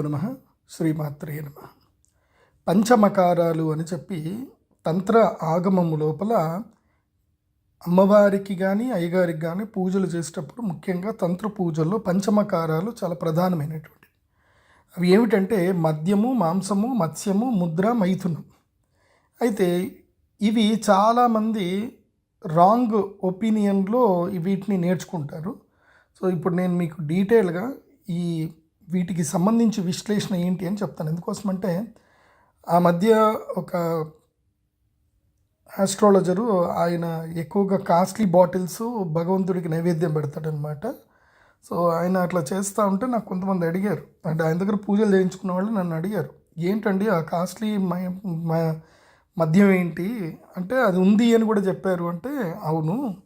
నమ శ్రీమాత్రే నమ. పంచమకారాలు అని చెప్పి తంత్ర ఆగమము లోపల అమ్మవారికి కానీ అయ్యగారికి కానీ పూజలు చేసేటప్పుడు ముఖ్యంగా తంత్ర పూజల్లో పంచమకారాలు చాలా ప్రధానమైనటువంటి. అవి ఏమిటంటే మద్యము మాంసము మత్స్యము ముద్ర మైథునం. అయితే ఇవి చాలామంది రాంగ్ ఒపీనియన్లో వీటిని నేర్చుకుంటారు. సో ఇప్పుడు నేను మీకు డీటెయిల్గా ఈ వీటికి సంబంధించి విశ్లేషణ ఏంటి అని చెప్తాను. ఎందుకోసమంటే ఆ మధ్య ఒక ఆస్ట్రాలజరు ఆయన ఎక్కువగా కాస్ట్లీ బాటిల్స్ భగవంతుడికి నైవేద్యం పెడతాడనమాట సో ఆయన అట్లా చేస్తూ ఉంటే నాకు కొంతమంది అడిగారు. అంటే ఆయన దగ్గర పూజలు చేయించుకున్న వాళ్ళు నన్ను అడిగారు. ఏంటండి ఆ కాస్ట్లీ మద్యం ఏంటి? అంటే అది ఉంది అని కూడా చెప్పారు అంటే అవును.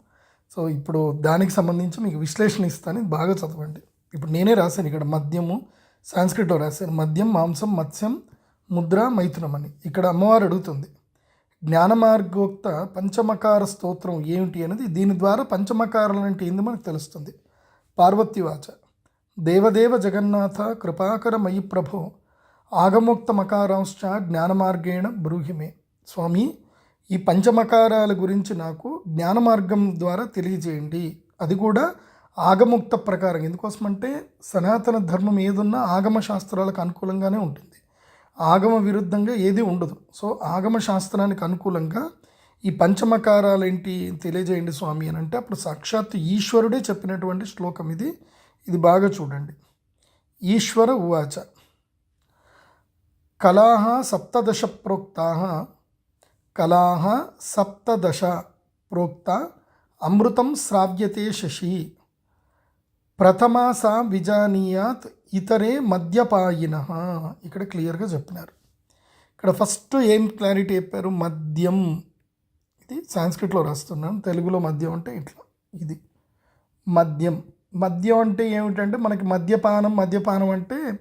సో ఇప్పుడు దానికి సంబంధించి మీకు విశ్లేషణ ఇస్తాను. బాగా చదవండి. ఇప్పుడు నేనే రాశాను ఇక్కడ మద్యము సాంస్క్రిట్లో రాశాను. మద్యం మాంసం మత్స్యం ముద్ర మైథునం అని. ఇక్కడ అమ్మవారు అడుగుతుంది జ్ఞాన మార్గోక్త పంచమకార స్తోత్రం ఏమిటి? అనేది దీని ద్వారా పంచమకారాలు అంటే ఏంది మనకు తెలుస్తుంది. పార్వతీవాచ దేవదేవ జగన్నాథ కృపాకర మయి ప్రభో ఆగమోక్త మకారాంశ్చ జ్ఞానమార్గేణ బ్రూహిమే. స్వామి ఈ పంచమకారాల గురించి నాకు జ్ఞానమార్గం ద్వారా తెలియజేయండి. అది కూడా ఆగముక్త ప్రకారం ఎందుకోసమంటే సనాతన ధర్మం ఏదున్నా ఆగమ శాస్త్రాలకు అనుకూలంగానే ఉంటుంది. ఆగమ విరుద్ధంగా ఏది ఉండదు. సో ఆగమ శాస్త్రానికి అనుకూలంగా ఈ పంచమకారాలు ఏంటి తెలియజేయండి స్వామి అని అంటే అప్పుడు సాక్షాత్ ఈశ్వరుడే చెప్పినటువంటి శ్లోకం ఇది. ఇది బాగా చూడండి. ఈశ్వర ఉవాచ. కళాహ సప్తదశ ప్రోక్తా. కళాహ సప్తదశ ప్రోక్త. అమృతం శ్రావ్యతే శశి. ప్రథమాస విజానీయాత్ ఇతరే మద్యపాయిన. ఇక్కడ క్లియర్గా చెప్పినారు. ఇక్కడ ఫస్ట్ ఏం క్లారిటీ చెప్పారు? మద్యం. ఇది సాంస్క్రిట్లో రాస్తున్నాను. తెలుగులో మద్యం అంటే ఇట్లా. ఇది మద్యం. మద్యం అంటే ఏమిటంటే మనకి మద్యపానం మద్యపానం అంటే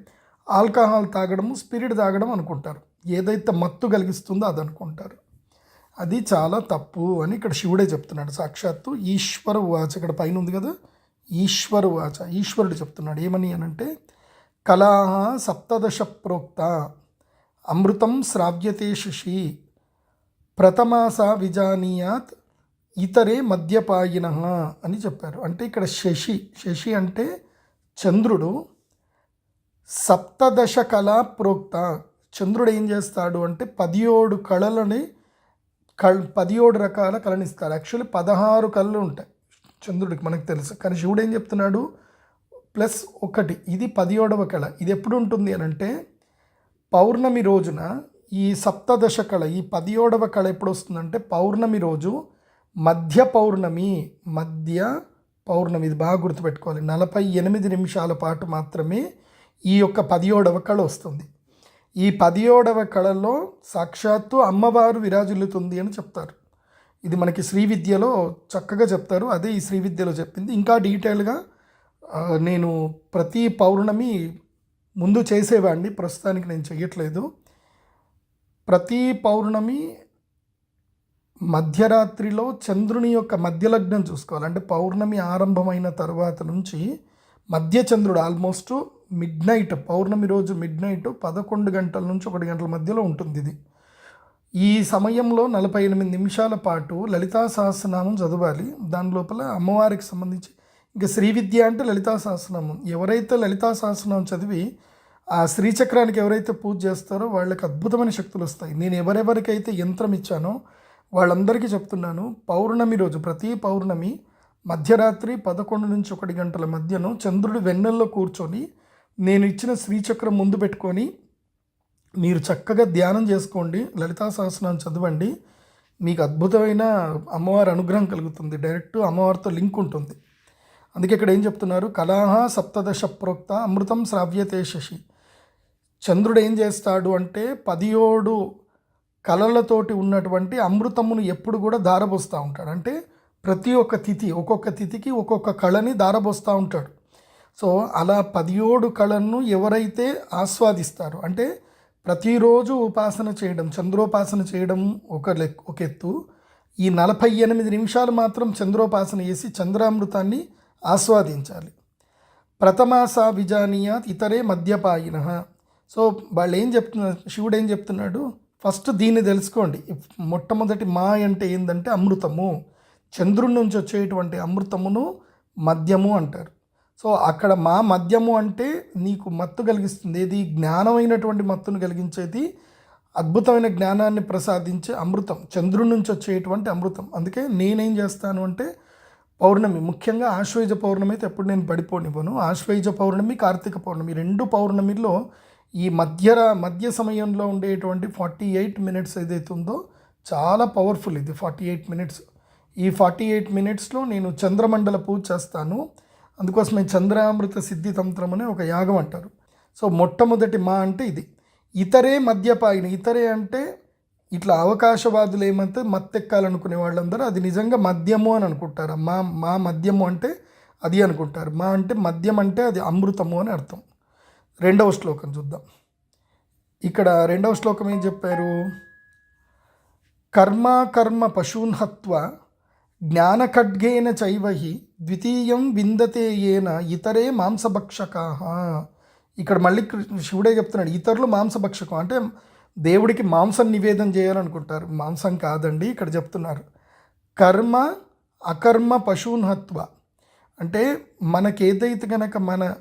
ఆల్కహాల్ తాగడము స్పిరిట్ తాగడం అనుకుంటారు. ఏదైతే మత్తు కలిగిస్తుందో అది అనుకుంటారు. అది చాలా తప్పు అని ఇక్కడ శివుడే చెప్తున్నాడు. సాక్షాత్తు ఈశ్వర వాచ్. ఇక్కడ పైన ఉంది కదా. ఈశ్వరు వాచ ఈశ్వరుడు చెప్తున్నాడు. ఏమని అనంటే కళాహ సప్తదశ ప్రోక్త అమృతం శ్రావ్యతే శశి ప్రథమాస విజానీయాత్ ఇతరే మద్యపాయిన అని చెప్పారు. అంటే ఇక్కడ శశి శశి అంటే చంద్రుడు సప్తదశ కళ ప్రోక్త. చంద్రుడు ఏం చేస్తాడు అంటే పదిహేడు కళలని కళ్ పదిహేడు రకాల కళనిస్తారు యాక్చువల్లీ పదహారు కళలు ఉంటాయి. చంద్రుడికి మనకు తెలుసు. కానీ శివుడు ఏం చెప్తున్నాడు? ప్లస్ ఒకటి ఇది పదిహేడవ కళ. ఇది ఎప్పుడు ఉంటుంది అని అంటే పౌర్ణమి రోజున ఈ సప్తదశ కళ ఈ పదిహేడవ కళ ఎప్పుడు వస్తుందంటే పౌర్ణమి రోజు మధ్య పౌర్ణమి మధ్య పౌర్ణమి. ఇది బాగా గుర్తుపెట్టుకోవాలి. నలభై ఎనిమిది నిమిషాల పాటు మాత్రమే ఈ యొక్క పదిహేడవ కళ వస్తుంది. ఈ పదిహేడవ కళలో సాక్షాత్తు అమ్మవారు విరాజిల్లుతుంది అని చెప్తారు. ఇది మనకి శ్రీ విద్యలో చక్కగా చెప్తారు. అదే ఈ శ్రీ విద్యలో చెప్పింది. ఇంకా డీటెయిల్గా నేను ప్రతి పౌర్ణమి ముందు చేసేవాడిని. ప్రస్తుతానికి నేను చేయట్లేదు ప్రతి పౌర్ణమి మధ్యరాత్రిలో చంద్రుని యొక్క మధ్యలగ్నం చూసుకోవాలి. అంటే పౌర్ణమి ఆరంభమైన తర్వాత నుంచి మధ్య చంద్రుడు ఆల్మోస్ట్ మిడ్ నైట్ పౌర్ణమి రోజు మిడ్ నైట్ పదకొండు గంటల నుంచి ఒకటి గంటల మధ్యలో ఉంటుంది ఇది. ఈ సమయంలో నలభై ఎనిమిది నిమిషాల పాటు లలితా సహస్రనామం చదవాలి. దాని లోపల అమ్మవారికి సంబంధించి ఇంకా శ్రీ విద్య అంటే లలితా సహస్రనామం. ఎవరైతే లలితా సహస్రనామం చదివి ఆ శ్రీచక్రానికి ఎవరైతే పూజ చేస్తారో వాళ్ళకి అద్భుతమైన శక్తులు వస్తాయి. నేను ఎవరెవరికైతే యంత్రం ఇచ్చానో వాళ్ళందరికీ చెప్తున్నాను. పౌర్ణమి రోజు ప్రతి పౌర్ణమి మధ్యరాత్రి పదకొండు నుంచి ఒకటి గంటల మధ్యను చంద్రుడు వెన్నెల్లో కూర్చొని నేను ఇచ్చిన శ్రీచక్రం ముందు పెట్టుకొని మీరు చక్కగా ధ్యానం చేసుకోండి లలితా సహస్రనామం చదవండి. మీకు అద్భుతమైన అమ్మవారి అనుగ్రహం కలుగుతుంది. డైరెక్ట్ అమ్మవారితో లింక్ ఉంటుంది. అందుకే ఇక్కడ ఏం చెప్తున్నారు? కళాహ సప్తదశ ప్రోక్త అమృతం శ్రావ్యతే శశి. చంద్రుడు ఏం చేస్తాడు అంటే పదియోడు కళలతోటి ఉన్నటువంటి అమృతమును ఎప్పుడు కూడా దారబోస్తూ ఉంటాడు. అంటే ప్రతి ఒక్క తిథి ఒక్కొక్క తిథికి ఒక్కొక్క కళని దారబోస్తూ ఉంటాడు. సో అలా పదియోడు కళను ఎవరైతే ఆస్వాదిస్తారు అంటే ప్రతిరోజు ఉపాసన చేయడం చంద్రోపాసన చేయడం ఒక లెక్ ఒక ఎత్తు. ఈ నలభై ఎనిమిది నిమిషాలు మాత్రం చంద్రోపాసన చేసి చంద్రామృతాన్ని ఆస్వాదించాలి. ప్రథమాస విజానీయాత్ ఇతరే మద్యపాయిన. సో వాళ్ళు ఏం చెప్తున్నారు శివుడు ఏం చెప్తున్నాడు? ఫస్ట్ దీన్ని తెలుసుకోండి. మొట్టమొదటి మా అంటే ఏంటంటే అమృతము. చంద్రుడి నుంచి వచ్చేటువంటి అమృతమును మద్యము అంటారు. సో అక్కడ మా మద్యము అంటే నీకు మత్తు కలిగిస్తుంది. ఏది? జ్ఞానమైనటువంటి మత్తును కలిగించేది అద్భుతమైన జ్ఞానాన్ని ప్రసాదించే అమృతం చంద్రుడి నుంచి వచ్చేటువంటి అమృతం. అందుకే నేనేం చేస్తాను అంటే పౌర్ణమి ముఖ్యంగా ఆశ్వేజ పౌర్ణమి అయితే ఎప్పుడు నేను పడిపోనివ్వను. ఆశ్వేజ పౌర్ణమి కార్తీక పౌర్ణమి రెండు పౌర్ణమిలో ఈ మధ్య మధ్య సమయంలో ఉండేటువంటి ఫార్టీ ఎయిట్ మినిట్స్ ఏదైతే ఉందో చాలా పవర్ఫుల్ ఇది ఫార్టీ ఎయిట్ మినిట్స్. ఈ ఫార్టీ ఎయిట్ మినిట్స్లో నేను చంద్రమండల పూజ చేస్తాను. అందుకోసమే చంద్రామృత సిద్ధి తంత్రం అనే ఒక యాగం అంటారు. సో మొట్టమొదటి మా అంటే ఇది. ఇతరే మద్యపాయిని ఇతరే అంటే ఇట్లా అవకాశవాదులు ఏమంటే మత్తెక్కాలనుకునే వాళ్ళందరూ అది నిజంగా మద్యము అని అనుకుంటారు. మా మా మద్యము అంటే అది అనుకుంటారు. మా అంటే మద్యం అంటే అది అమృతము అని అర్థం. రెండవ శ్లోకం చూద్దాం. ఇక్కడ రెండవ శ్లోకం ఏం చెప్పారు? కర్మ కర్మ పశూన్హత్వ జ్ఞానఖడ్గేన చైవహి ద్వితీయం విందతే ఏన ఇతరే మాంసభక్షకా. ఇక్కడ మళ్ళీ శివుడే చెప్తున్నాడు ఇతరులు మాంసభక్షకం. అంటే దేవుడికి మాంసం నివేదన చేయాలనుకుంటారు. మాంసం కాదండి ఇక్కడ చెప్తున్నారు. కర్మ అకర్మ పశువున్ అంటే మనకేదైతే కనుక మన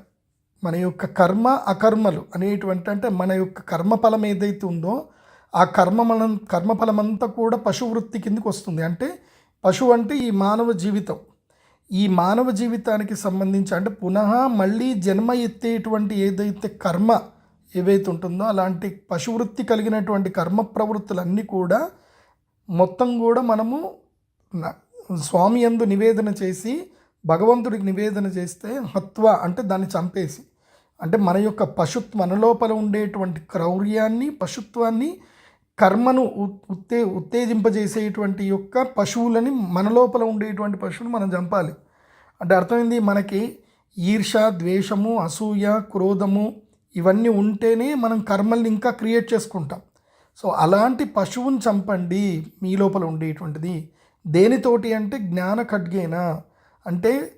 మన యొక్క కర్మ అకర్మలు అనేటువంటి అంటే మన యొక్క కర్మఫలం ఏదైతే ఉందో ఆ కర్మ మనం కర్మఫలమంతా కూడా పశువృత్తి కిందకి వస్తుంది. అంటే పశువు అంటే ఈ మానవ జీవితం. ఈ మానవ జీవితానికి సంబంధించి అంటే పునః మళ్ళీ జన్మ ఎత్తేటువంటి ఏదైతే కర్మ ఏవైతే ఉంటుందో అలాంటి పశువృత్తి కలిగినటువంటి కర్మ ప్రవృత్తులన్నీ కూడా మొత్తం కూడా మనము స్వామి యందు నివేదన చేసి భగవంతుడికి నివేదన చేస్తే హత్వ అంటే దాన్ని చంపేసి అంటే మన యొక్క పశుత్వ మన లోపల ఉండేటువంటి క్రౌర్యాన్ని పశుత్వాన్ని కర్మను ఉత్తే ఉత్తేజింపజేసేటువంటి యొక్క పశువులని మన లోపల ఉండేటువంటి పశువుని మనం చంపాలి. అంటే అర్థమైంది మనకి ఈర్ష ద్వేషము అసూయ క్రోధము ఇవన్నీ ఉంటేనే మనం కర్మల్ని ఇంకా క్రియేట్ చేసుకుంటాం. సో అలాంటి పశువుని చంపండి మీ లోపల ఉండేటువంటిది. దేనితోటి అంటే జ్ఞాన ఖడ్గేన? అంటే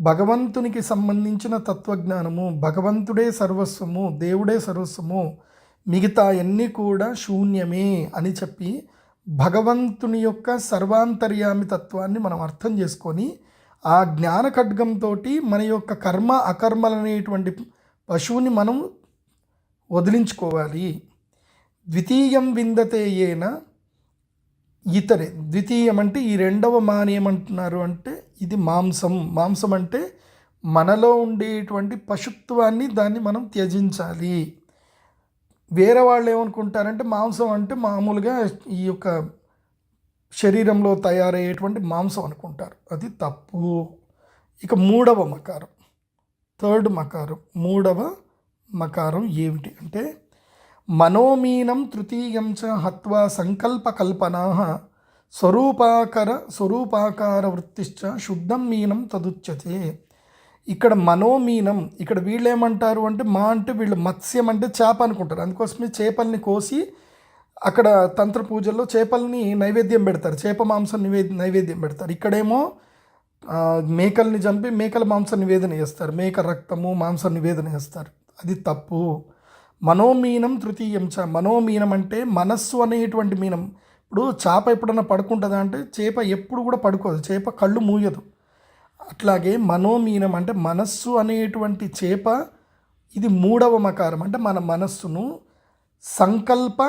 భగవంతునికి సంబంధించిన తత్వజ్ఞానము భగవంతుడే సర్వస్వము దేవుడే సర్వస్వము మిగతా అన్నీ కూడా శూన్యమే అని చెప్పి భగవంతుని యొక్క సర్వాంతర్యామి తత్వాన్ని మనం అర్థం చేసుకొని ఆ జ్ఞాన ఖడ్గంతో మన యొక్క కర్మ అకర్మలనేటువంటి పశువుని మనం వదిలించుకోవాలి. ద్వితీయం విందతే ఏన ఇతరే. ద్వితీయం అంటే ఈ రెండవ మాని ఏమంటున్నారు అంటే ఇది మాంసం. మాంసం అంటే మనలో ఉండేటువంటి పశుత్వాన్ని దాన్ని మనం త్యజించాలి. వేరే వాళ్ళు ఏమనుకుంటారంటే మాంసం అంటే మామూలుగా ఈ యొక్క శరీరంలో తయారయ్యేటువంటి మాంసం అనుకుంటారు. అది తప్పు. ఇక మూడవ మకారం. థర్డ్ మకారం. మూడవ మకారం ఏమిటి అంటే మనోమీనం తృతీయం చ హత్వా సంకల్ప కల్పనా స్వరూపాకర స్వరూపాకార వృత్తిశ్చ శుద్ధం మీనం తదుచ్యతే. ఇక్కడ మనోమీనం ఇక్కడ వీళ్ళు ఏమంటారు అంటే మా అంటే వీళ్ళు మత్స్యం అంటే చేప అనుకుంటారు. అందుకోసమే చేపల్ని కోసి అక్కడ తంత్ర పూజల్లో చేపల్ని నైవేద్యం పెడతారు. చేప మాంసం నివేద నైవేద్యం పెడతారు. ఇక్కడేమో మేకల్ని చంపి మేకల మాంసం నివేదన చేస్తారు. మేక రక్తము మాంసం నివేదన చేస్తారు. అది తప్పు. మనోమీనం తృతీయం చ మనోమీనం అంటే మనస్సు అనేటువంటి మీనం. ఇప్పుడు చేప ఎప్పుడన్నా పడుకుంటుందా అంటే చేప ఎప్పుడు కూడా పడుకోదు. చేప కళ్ళు మూయదు. అట్లాగే మనోమీనం అంటే మనస్సు అనేటువంటి చేప ఇది మూడవ మకారం. అంటే మన మనస్సును సంకల్ప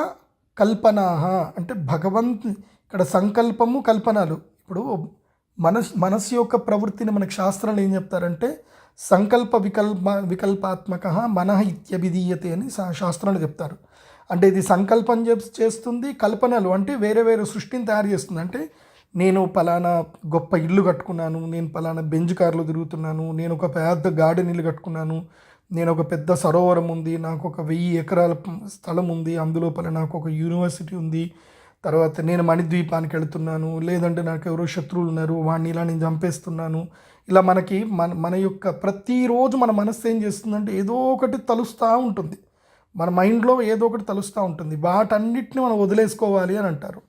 కల్పనాహ. అంటే భగవంత్ ఇక్కడ సంకల్పము కల్పనలు. ఇప్పుడు మనస్ మనస్సు యొక్క ప్రవృత్తిని మనకు శాస్త్రాలు ఏం చెప్తారంటే సంకల్ప వికల్ప వికల్పాత్మక మనః ఇత్యభిధీయతే అని శాస్త్రాలు చెప్తారు. అంటే ఇది సంకల్పం చేస్తుంది కల్పనలు అంటే వేరే వేరే సృష్టిని తయారు చేస్తుంది. అంటే నేను పలానా గొప్ప ఇల్లు కట్టుకున్నాను నేను పలానా బెంజ్ కార్లు తిరుగుతున్నాను నేను ఒక పెద్ద గార్డెన్ ఇల్లు కట్టుకున్నాను నేను ఒక పెద్ద సరోవరం ఉంది నాకు ఒక వెయ్యి ఎకరాల స్థలం ఉంది అందులోపల నాకు ఒక యూనివర్సిటీ ఉంది తర్వాత నేను మణిద్వీపానికి వెళుతున్నాను లేదంటే నాకు ఎవరో శత్రువులు ఉన్నారు వాడిని ఇలా నేను చంపేస్తున్నాను. ఇలా మనకి మన మన యొక్క ప్రతిరోజు మన మనస్సు ఏం చేస్తుందంటే ఏదో ఒకటి తలుస్తూ ఉంటుంది. మన మైండ్లో ఏదో ఒకటి తలుస్తూ ఉంటుంది. వాటన్నిటిని మనం వదిలేసుకోవాలి అని అంటారు.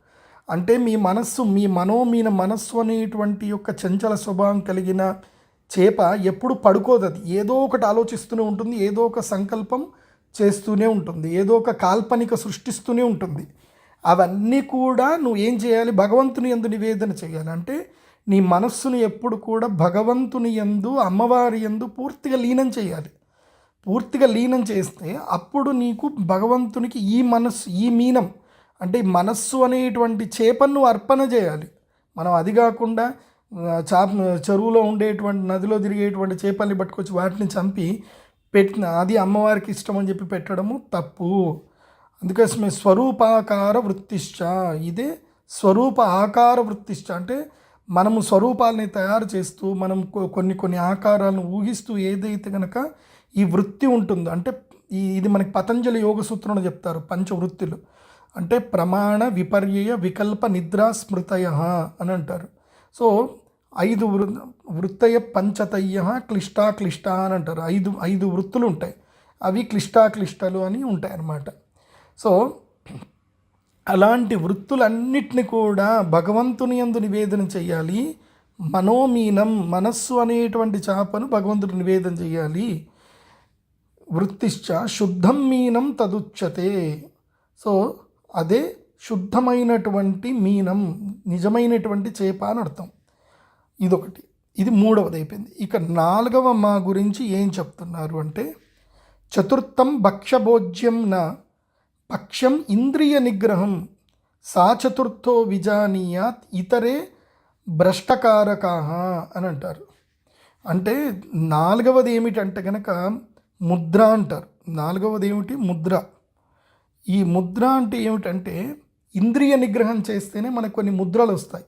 అంటే మీ మనస్సు మీ మనో మీ మనస్సు అనేటువంటి యొక్క చంచల స్వభావం కలిగిన చేప ఎప్పుడు పడుకోదు అది. ఏదో ఒకటి ఆలోచిస్తూనే ఉంటుంది ఏదో ఒక సంకల్పం చేస్తూనే ఉంటుంది ఏదో ఒక కాల్పనిక సృష్టిస్తూనే ఉంటుంది. అవన్నీ కూడా నువ్వు ఏం చేయాలి? భగవంతుని ఎందు నివేదన చేయాలి. అంటే నీ మనస్సును ఎప్పుడు కూడా భగవంతుని ఎందు అమ్మవారి ఎందు పూర్తిగా లీనం చేయాలి. పూర్తిగా లీనం చేస్తే అప్పుడు నీకు భగవంతునికి ఈ మనస్సు ఈ మీనం అంటే మనస్సు అనేటువంటి చేపను అర్పణ చేయాలి. మనం అది కాకుండా చాప చెరువులో ఉండేటువంటి నదిలో తిరిగేటువంటి చేపల్ని పట్టుకొచ్చి వాటిని చంపి పెట్టిన అది అమ్మవారికి ఇష్టం అని చెప్పి పెట్టడము తప్పు. అందుకోసమే స్వరూపాకార వృత్తిష్ట ఇదే స్వరూప ఆకార వృత్తిష్ట అంటే మనము స్వరూపాలని తయారు చేస్తూ మనం కొన్ని కొన్ని ఆకారాలను ఊహిస్తూ ఏదైతే కనుక ఈ వృత్తి ఉంటుందో. అంటే ఈ ఇది మనకి పతంజలి యోగ సూత్రంలో చెప్తారు పంచవృత్తులు. అంటే ప్రమాణ విపర్యయ వికల్ప నిద్రా స్మృతయ అని అంటారు. సో ఐదు వృ వృత్తయ పంచతయ్య క్లిష్టా క్లిష్ట అని అంటారు. ఐదు ఐదు వృత్తులు ఉంటాయి. అవి క్లిష్టా క్లిష్టలు అని ఉంటాయి అన్నమాట. సో అలాంటి వృత్తులన్నిటిని కూడా భగవంతుని ఎందు నివేదన చేయాలి మనోమీనం మనస్సు అనేటువంటి చేపను భగవంతుడు నివేదన చేయాలి వృత్తిశ్చ శుద్ధం మీనం తదుచ్యతే. సో అదే శుద్ధమైనటువంటి మీనం నిజమైనటువంటి చేప అని అర్థం. ఇదొకటి. ఇది మూడవది అయిపోయింది ఇక నాలుగవ మా గురించి ఏం చెప్తున్నారు అంటే చతుర్థం భక్ష్యభోజ్యం నా పక్షం ఇంద్రియ నిగ్రహం సా చతుర్థో విజానీయాత్ ఇతరే భ్రష్టకారకా అని అంటారు. అంటే నాలుగవది ఏమిటంటే కనుక ముద్ర అంటారు. నాలుగవది ఏమిటి ముద్ర. ఈ ముద్ర అంటే ఏమిటంటే ఇంద్రియ నిగ్రహం చేస్తేనే మనకు కొన్ని ముద్రలు వస్తాయి.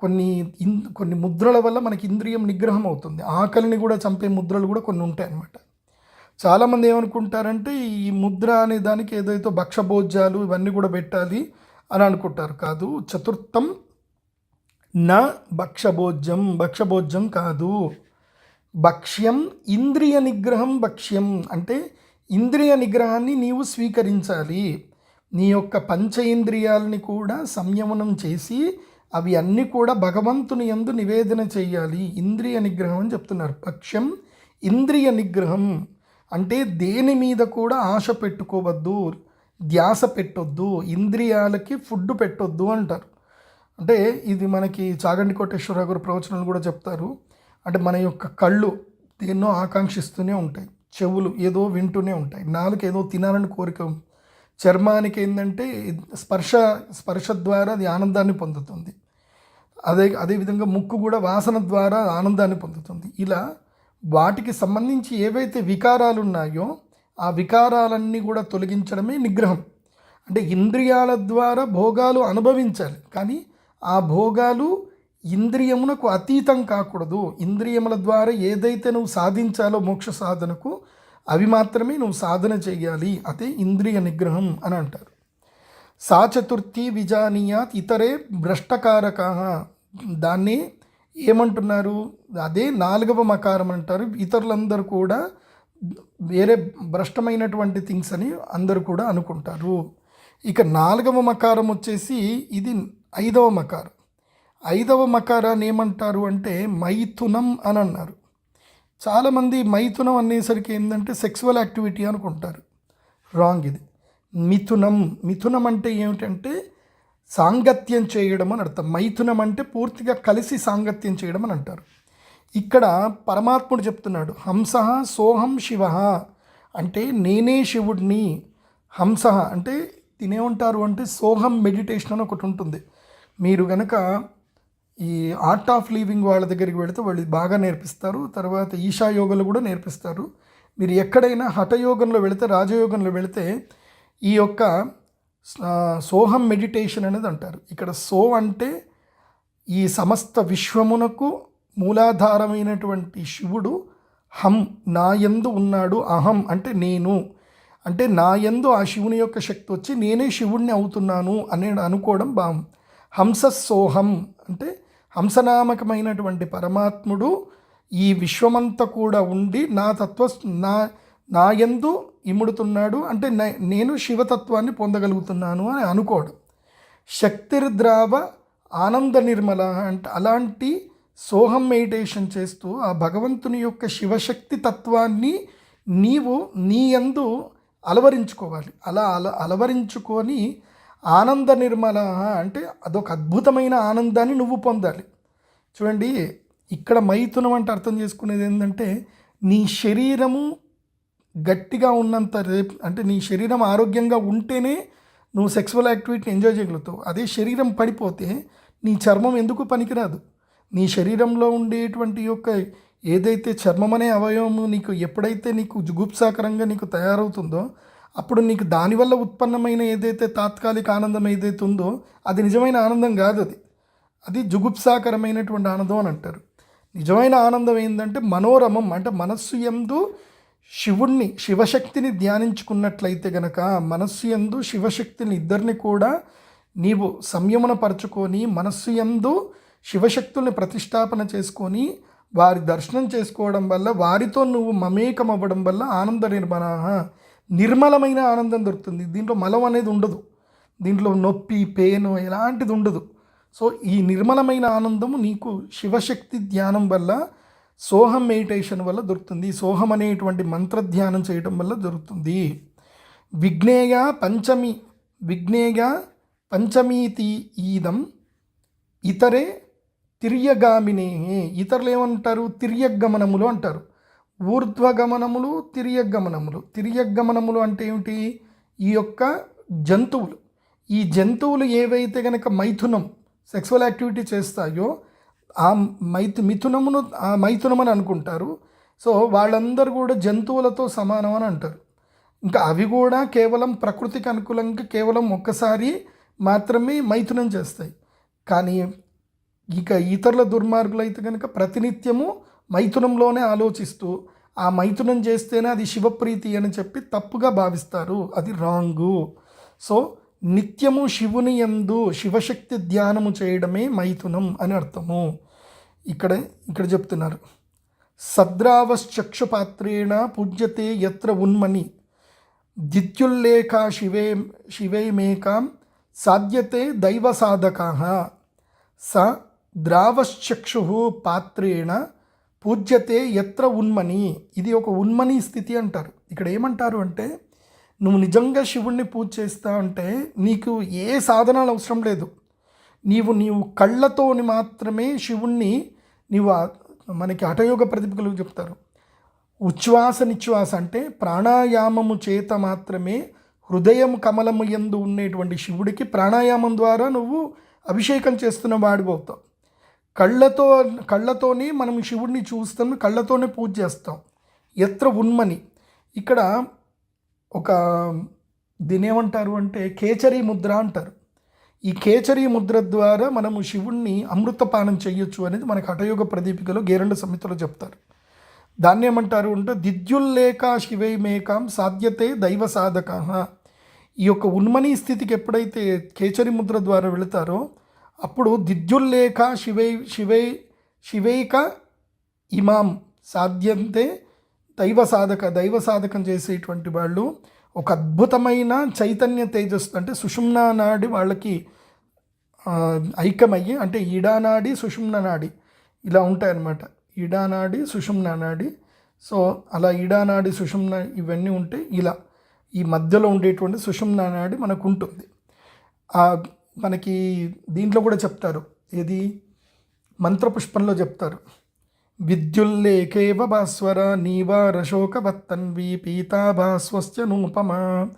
కొన్ని ఇన్ కొన్ని ముద్రల వల్ల మనకి ఇంద్రియం నిగ్రహం అవుతుంది. ఆకలిని కూడా చంపే ముద్రలు కూడా కొన్ని ఉంటాయి అన్నమాట. చాలామంది ఏమనుకుంటారంటే ఈ ముద్ర అనే దానికి ఏదైతే భక్షభోజ్యాలు ఇవన్నీ కూడా పెట్టాలి అని అనుకుంటారు. కాదు చతుర్థం నా భక్షభోజ్యం భక్షభోజ్యం కాదు. భక్ష్యం ఇంద్రియ నిగ్రహం భక్ష్యం అంటే ఇంద్రియ నిగ్రహాన్ని నీవు స్వీకరించాలి. నీ యొక్క పంచ ఇంద్రియాలని కూడా సంయమనం చేసి అవి అన్నీ కూడా భగవంతుని ఎందు నివేదన చేయాలి. ఇంద్రియ నిగ్రహం అని చెప్తున్నారు. పక్షం ఇంద్రియ నిగ్రహం. అంటే దేని మీద కూడా ఆశ పెట్టుకోవద్దు ధ్యాస పెట్టొద్దు ఇంద్రియాలకి ఫుడ్ పెట్టొద్దు అంటారు. అంటే ఇది మనకి చాగండి కోటేశ్వరరావు గారు ప్రవచనాలు కూడా చెప్తారు. అంటే మన యొక్క కళ్ళు దేన్నో ఆకాంక్షిస్తూనే ఉంటాయి. చెవులు ఏదో వింటూనే ఉంటాయి. నాలుక ఏదో తినాలని కోరిక చర్మానికి ఏంటంటే స్పర్శ స్పర్శ ద్వారా అది ఆనందాన్ని పొందుతుంది. అదే అదేవిధంగా ముక్కు కూడా వాసన ద్వారా ఆనందాన్ని పొందుతుంది. ఇలా వాటికి సంబంధించి ఏవైతే వికారాలు ఉన్నాయో ఆ వికారాలన్నీ కూడా తొలగించడమే నిగ్రహం. అంటే ఇంద్రియాల ద్వారా భోగాలు అనుభవించాలి. కానీ ఆ భోగాలు ఇంద్రియమునకు అతీతం కాకూడదు. ఇంద్రియముల ద్వారా ఏదైతే నువ్వు సాధించాలో మోక్ష సాధనకు అవి మాత్రమే నువ్వు సాధన చేయాలి. అదే ఇంద్రియ నిగ్రహం అని అంటారు. సా చతుర్థి విజానీయాత్ ఇతరే భ్రష్టకారక. దాన్ని ఏమంటున్నారు? అదే నాలుగవ మకారం అంటారు. ఇతరులందరూ కూడా వేరే భ్రష్టమైనటువంటి థింగ్స్ అని అందరూ కూడా అనుకుంటారు. ఇక నాలుగవ మకారం వచ్చేసి ఇది ఐదవ మకారం. ఐదవ మకారాన్ని ఏమంటారు అంటే మైథునం అని అన్నారు చాలామంది మైథునం అనేసరికి ఏంటంటే సెక్సువల్ యాక్టివిటీ అనుకుంటారు. రాంగ్ ఇది. మిథునం. మిథునం అంటే ఏమిటంటే సాంగత్యం చేయడం అని అర్థం. మైథునం అంటే పూర్తిగా కలిసి సాంగత్యం చేయడం అని అంటారు. ఇక్కడ పరమాత్ముడు చెప్తున్నాడు హంస సోహం శివ. అంటే నేనే శివుడిని. హంస అంటే తినేమంటారు అంటే సోహం మెడిటేషన్ అని ఒకటి ఉంటుంది. మీరు కనుక ఈ ఆర్ట్ ఆఫ్ లీవింగ్ వాళ్ళ దగ్గరికి వెళితే వాళ్ళు బాగా నేర్పిస్తారు. తర్వాత ఈషా యోగలు కూడా నేర్పిస్తారు. మీరు ఎక్కడైనా హఠయోగంలో వెళితే రాజయోగంలో వెళితే ఈ యొక్క సోహం మెడిటేషన్ అనేది అంటారు. ఇక్కడ సో అంటే ఈ సమస్త విశ్వమునకు మూలాధారమైనటువంటి శివుడు హం నా యందు ఉన్నాడు అహం అంటే నేను. అంటే నా యందు ఆ శివుని యొక్క శక్తి వచ్చి నేనే శివుణ్ణి అవుతున్నాను అనే అనుకోవడం బా. హంస సోహం అంటే హంసనామకమైనటువంటి పరమాత్ముడు ఈ విశ్వమంతా కూడా ఉండి నా తత్వ నా నా యందు ఇముడుతున్నాడు అంటే నేను శివతత్వాన్ని పొందగలుగుతున్నాను అని అనుకోవడం శక్తిర్ద్రావ ఆనంద నిర్మల అంటే అలాంటి సోహం మెడిటేషన్ చేస్తూ ఆ భగవంతుని యొక్క శివశక్తి తత్వాన్ని నీవు నీ యందు అలవరించుకోవాలి. అలా అల అలవరించుకొని ఆనంద నిర్మల అంటే అదొక అద్భుతమైన ఆనందాన్ని నువ్వు పొందాలి. చూడండి ఇక్కడ మైథునం అంటే అర్థం చేసుకునేది ఏంటంటే నీ శరీరము గట్టిగా ఉన్నంత రేపు అంటే నీ శరీరం ఆరోగ్యంగా ఉంటేనే నువ్వు సెక్సువల్ యాక్టివిటీని ఎంజాయ్ చేయగలుగుతావు. అదే శరీరం పడిపోతే నీ చర్మం ఎందుకు పనికిరాదు? నీ శరీరంలో ఉండేటువంటి యొక్క ఏదైతే చర్మం అనే అవయవము నీకు ఎప్పుడైతే నీకు జుగుప్సాకరంగా నీకు తయారవుతుందో అప్పుడు నీకు దానివల్ల ఉత్పన్నమైన ఏదైతే తాత్కాలిక ఆనందం ఏదైతే ఉందో అది నిజమైన ఆనందం కాదు అది. అది జుగుప్సాకరమైనటువంటి ఆనందం అని అంటారు. నిజమైన ఆనందం ఏంటంటే మనోరమం అంటే మనస్సు ఎందు శివుణ్ణి శివశక్తిని ధ్యానించుకున్నట్లయితే గనక మనస్సు ఎందు శివశక్తిని ఇద్దరిని కూడా నీవు సంయమనపరచుకొని మనస్సు ఎందు శివశక్తుల్ని ప్రతిష్టాపన చేసుకొని వారి దర్శనం చేసుకోవడం వల్ల వారితో నువ్వు మమేకం అవ్వడం వల్ల ఆనంద నిర్మాణ నిర్మలమైన ఆనందం దొరుకుతుంది. దీంట్లో మలం అనేది ఉండదు. దీంట్లో నొప్పి పేను ఎలాంటిది ఉండదు. సో ఈ నిర్మలమైన ఆనందము నీకు శివశక్తి ధ్యానం వల్ల సోహం మెడిటేషన్ వల్ల దొరుకుతుంది. సోహం అనేటువంటి మంత్ర ధ్యానం చేయడం వల్ల దొరుకుతుంది. విఘ్నేయ పంచమి విఘ్నేయ పంచమీతి ఈదం ఇతరే తిర్యగామినే ఇతరులు ఏమంటారు? తిర్యగమనములు అంటారు. ఊర్ధ్వగమనములు తిరియగమనములు. తిరియగమనములు అంటే ఏమిటి? ఈ యొక్క జంతువులు. ఈ జంతువులు ఏవైతే కనుక మైథునం సెక్సువల్ యాక్టివిటీ చేస్తాయో ఆ మైథు మిథునమును ఆ మైథునం అని అనుకుంటారు. సో వాళ్ళందరూ కూడా జంతువులతో సమానం అని అంటారు. ఇంకా అవి కూడా కేవలం ప్రకృతికి అనుకూలంగా కేవలం ఒక్కసారి మాత్రమే మైథునం చేస్తాయి. కానీ ఇక ఇతరుల దుర్మార్గులు అయితే కనుక ప్రతినిత్యము మైథునంలోనే ఆలోచిస్తూ ఆ మైథునం చేస్తేనే అది శివప్రీతి అని చెప్పి తప్పుగా భావిస్తారు. అది రాంగు. సో నిత్యము శివుని యందు శివశక్తి ధ్యానము చేయడమే మైథునం అని అర్థము. ఇక్కడ ఇక్కడ చెప్తున్నారు. సద్రావశ్చక్షుపాత్రేణ పూజ్యతే యత్ర ఉన్మని. దిత్యుల్లేఖా శివే శివైమేకాం సాధ్యతే దైవ సాధకా స ద్రావశ్చక్షు పాత్రేణ పూజ్యతే ఎత్ర ఉన్మని. ఇది ఒక ఉన్మని స్థితి అంటారు. ఇక్కడ ఏమంటారు అంటే నువ్వు నిజంగా శివుణ్ణి పూజ చేస్తా అంటే నీకు ఏ సాధనాలు అవసరం లేదు. నీవు నీవు కళ్ళతోని మాత్రమే శివుణ్ణి నీవు మనకి హఠయోగ ప్రతిపకలు చెప్తారు. ఉచ్ఛ్వాస నిశ్వాస అంటే ప్రాణాయామము చేత మాత్రమే హృదయం కమలము ఎందు ఉండేటువంటి శివుడికి ప్రాణాయామం ద్వారా నువ్వు అభిషేకం చేస్తున్న వాడిపోతావు కళ్ళతో కళ్ళతోనే మనం శివుడిని చూస్తాం కళ్ళతోనే పూజ చేస్తాం. ఎత్ర ఉన్మని. ఇక్కడ ఒక దీని ఏమంటారు అంటే కేచరి ముద్ర అంటారు. ఈ కేచరి ముద్ర ద్వారా మనము శివుణ్ణి అమృతపానం చేయొచ్చు అనేది మనకు హఠయోగ ప్రదీపికలో గేరండ సమితిలో చెప్తారు. దాన్ని ఏమంటారు అంటే దిద్యుల్లేఖ శివై మేకాం సాధ్యతే దైవ సాధక ఈ యొక్క ఉన్మని స్థితికి ఎప్పుడైతే కేచరి ముద్ర ద్వారా వెళతారో అప్పుడు దిద్యుల్లేఖ శివై శివై శివైక ఇమాం సాధ్యంతే దైవ సాధక దైవ సాధకం చేసేటువంటి వాళ్ళు ఒక అద్భుతమైన చైతన్య తేజస్సు అంటే సుషుమ్నా నాడి వాళ్ళకి ఐక్యమయ్యి అంటే ఈడానాడి సుషుమ్న నాడి ఇలా ఉంటాయన్నమాట. ఈడానాడి సుషుమ్న నాడి. సో అలా ఈడానాడి సుషుమ్న ఇవన్నీ ఉంటే ఇలా ఈ మధ్యలో ఉండేటువంటి సుషుమ్న నాడి మనకు ఉంటుంది. ఆ, మనకి దీంట్లో కూడా చెప్తారు. ఏది? మంత్రపుష్పంలో చెప్తారు. విద్యుల్లేఖేవ భాస్వర నీవారశోకవత్తన్వి పీతాభాస్వస్య నూపమా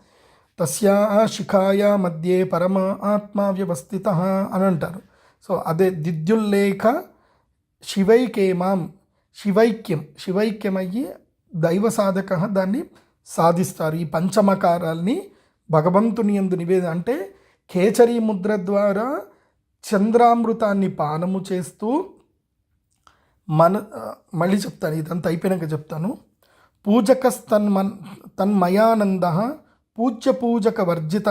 తస్యా శిఖాయా మధ్యే పరమ ఆత్మా వ్యవస్థిత అని అంటారు. సో అదే దిద్యుల్లేఖ శివైకేమాం శివైక్యం శివైక్యమయ్యి దైవ సాధక దాన్ని సాధిస్తారు. ఈ పంచమకారాల్ని భగవంతుని ఎందు నివేద అంటే కేచరీ ముద్ర ద్వారా చంద్రామృతాన్ని పానము చేస్తూ మన మళ్ళీ చెప్తాను ఇదంతా అయిపోయినాక చెప్తాను. పూజకస్తన్మన్ తన్మయానంద పూజ్య పూజక వర్జిత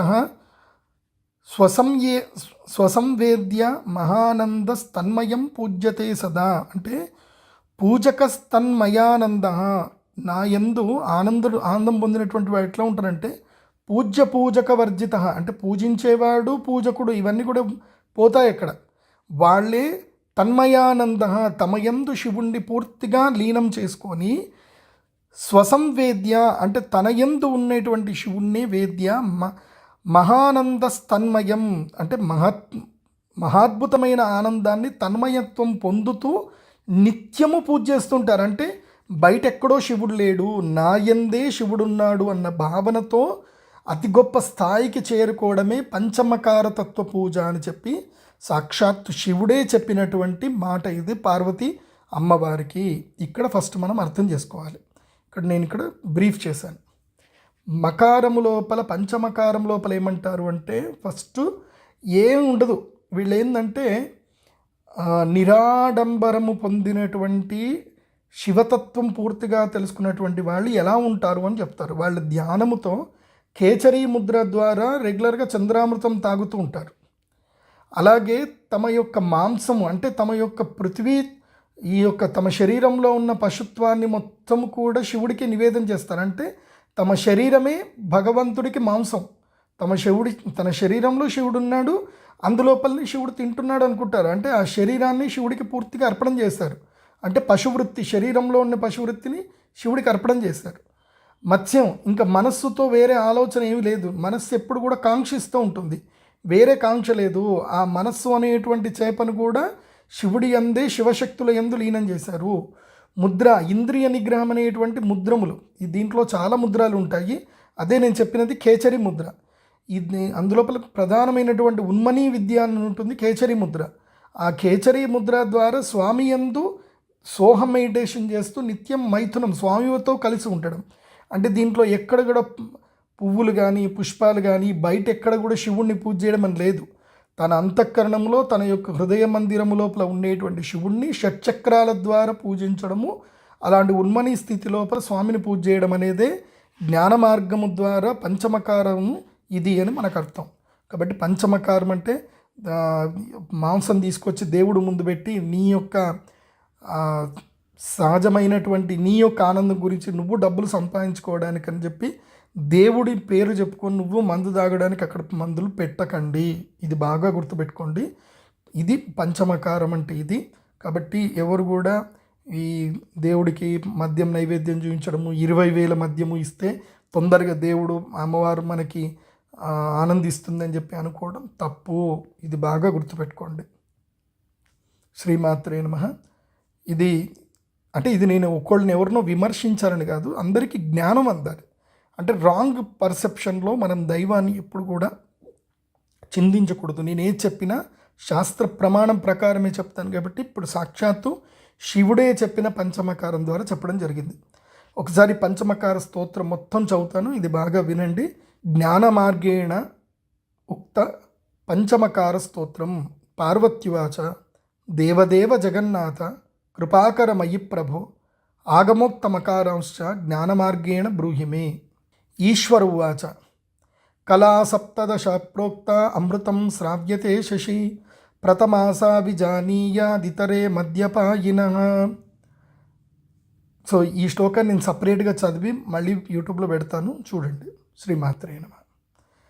స్వసంయే స్వసంవేద్య మహానందస్తన్మయం పూజ్యతే సదా. అంటే పూజకస్తన్మయానంద నా ఎందు ఆనందుడు ఆనందం పొందినటువంటి వాడు ఎట్లా ఉంటారంటే పూజ్య పూజక వర్జిత అంటే పూజించేవాడు పూజకుడు ఇవన్నీ కూడా పోతాయి అక్కడ. వాళ్ళే తన్మయానంద తమయందు శివుణ్ణి పూర్తిగా లీనం చేసుకొని స్వసంవేద్య అంటే తన ఉండేటువంటి ఉన్నటువంటి శివుణ్ణి వేద్య మ మహానందస్తన్మయం అంటే మహత్ మహాద్భుతమైన ఆనందాన్ని తన్మయత్వం పొందుతూ నిత్యము పూజ చేస్తుంటారు. అంటే బయట ఎక్కడో శివుడు లేడు నా యందే శివుడున్నాడు అన్న భావనతో అతి గొప్ప స్థాయికి చేరుకోవడమే పంచమకార తత్వ పూజ అని చెప్పి సాక్షాత్తు శివుడే చెప్పినటువంటి మాట ఇది పార్వతి అమ్మవారికి. ఇక్కడ ఫస్ట్ మనం అర్థం చేసుకోవాలి. ఇక్కడ నేను ఇక్కడ బ్రీఫ్ చేశాను. మకారము లోపల పంచమకారం లోపల ఏమంటారు అంటే ఫస్ట్ ఏం ఉండదు. వీళ్ళు ఏంటంటే నిరాడంబరము పొందినటువంటి శివతత్వం పూర్తిగా తెలుసుకున్నటువంటి వాళ్ళు ఎలా ఉంటారు అని చెప్తారు. వాళ్ళ ధ్యానముతో కేచరీ ముద్ర ద్వారా రెగ్యులర్గా చంద్రామృతం తాగుతూ ఉంటారు. అలాగే తమ యొక్క మాంసము అంటే తమ యొక్క పృథ్వీ ఈ యొక్క తమ శరీరంలో ఉన్న పశుత్వాన్ని మొత్తం కూడా శివుడికి నివేదన చేస్తారు. అంటే తమ శరీరమే భగవంతుడికి మాంసం. తమ శివుడి తన శరీరంలో శివుడు ఉన్నాడు అందులోపలని శివుడు తింటున్నాడు అనుకుంటారు. అంటే ఆ శరీరాన్ని శివుడికి పూర్తిగా అర్పణం చేస్తారు. అంటే పశువృత్తి శరీరంలో ఉన్న పశువృత్తిని శివుడికి అర్పణం చేస్తారు. మత్స్యం ఇంకా మనస్సుతో వేరే ఆలోచన ఏమీ లేదు. మనస్సు ఎప్పుడు కూడా కాంక్షిస్తూ ఉంటుంది. వేరే కాంక్ష లేదు. ఆ మనస్సు అనేటువంటి చేపను కూడా శివుడి అందే శివశక్తుల ఎందు లీనం చేశారు. ముద్ర ఇంద్రియ నిగ్రహం అనేటువంటి ముద్రములు. ఈ దీంట్లో చాలా ముద్రలు ఉంటాయి. అదే నేను చెప్పినది కేచరి ముద్ర. ఇది అందులోపల ప్రధానమైనటువంటి ఉన్మనీ విద్య అని ఉంటుంది కేచరి ముద్ర. ఆ కేచరి ముద్ర ద్వారా స్వామి యందు సోహం మెడిటేషన్ చేస్తూ నిత్యం మైథునం స్వామితో కలిసి ఉండడం. అంటే దీంట్లో ఎక్కడ కూడా పువ్వులు కానీ పుష్పాలు కానీ బయట ఎక్కడ కూడా శివుణ్ణి పూజ చేయడం అని లేదు. తన అంతఃకరణంలో తన యొక్క హృదయ మందిరము లోపల ఉండేటువంటి శివుణ్ణి షట్చక్రాల ద్వారా పూజించడము అలాంటి ఉన్మని స్థితి లోపల స్వామిని పూజ చేయడం అనేదే జ్ఞాన మార్గము ద్వారా పంచమకారము ఇది అని మనకు అర్థం. కాబట్టి పంచమకారం అంటే మాంసం తీసుకొచ్చి దేవుడు ముందు పెట్టి నీ యొక్క సహజమైనటువంటి నీ యొక్క ఆనందం గురించి నువ్వు డబ్బులు సంపాదించుకోవడానికి అని చెప్పి దేవుడి పేరు చెప్పుకొని నువ్వు మందు తాగడానికి అక్కడ మందులు పెట్టకండి. ఇది బాగా గుర్తుపెట్టుకోండి. ఇది పంచమకారం అంటే ఇది. కాబట్టి ఎవరు కూడా ఈ దేవుడికి మద్యం నైవేద్యం చూపించడము ఇరవై వేల మద్యము ఇస్తే తొందరగా దేవుడు అమ్మవారు మనకి ఆనందిస్తుందని చెప్పి అనుకోవడం తప్పు. ఇది బాగా గుర్తుపెట్టుకోండి. శ్రీమాత్రే నమ. ఇది అంటే ఇది నేను ఒక్కళ్ళని ఎవరినో విమర్శించాలని కాదు అందరికీ జ్ఞానం అందాలి. అంటే రాంగ్ పర్సెప్షన్లో మనం దైవాన్ని ఎప్పుడు కూడా చిందించకూడదు. నేను ఏది చెప్పినా శాస్త్ర ప్రమాణం ప్రకారమే చెప్తాను కాబట్టి ఇప్పుడు సాక్షాత్తు శివుడే చెప్పిన పంచమకారం ద్వారా చెప్పడం జరిగింది. ఒకసారి పంచమకార స్తోత్రం మొత్తం చదువుతాను. ఇది బాగా వినండి. జ్ఞాన మార్గేణ ఉక్త పంచమకార స్తోత్రం. పార్వత్యువాచ దేవదేవ జగన్నాథ కృపాకరమయి ప్రభో ఆగమోక్తమకారాంశ్చ జ్ఞానమార్గేణ బ్రూహిమే ఈశ్వర ఉవాచ కళా సప్తదశ ప్రోక్త అమృతం శ్రావ్యతే శశి ప్రథమాసా విజానీయాదితరే మద్యపాయిన. సో ఈ శ్లోకాన్ని నేను సపరేట్గా చదివి మళ్ళీ యూట్యూబ్లో పెడతాను. చూడండి. శ్రీమాత్రే నమ.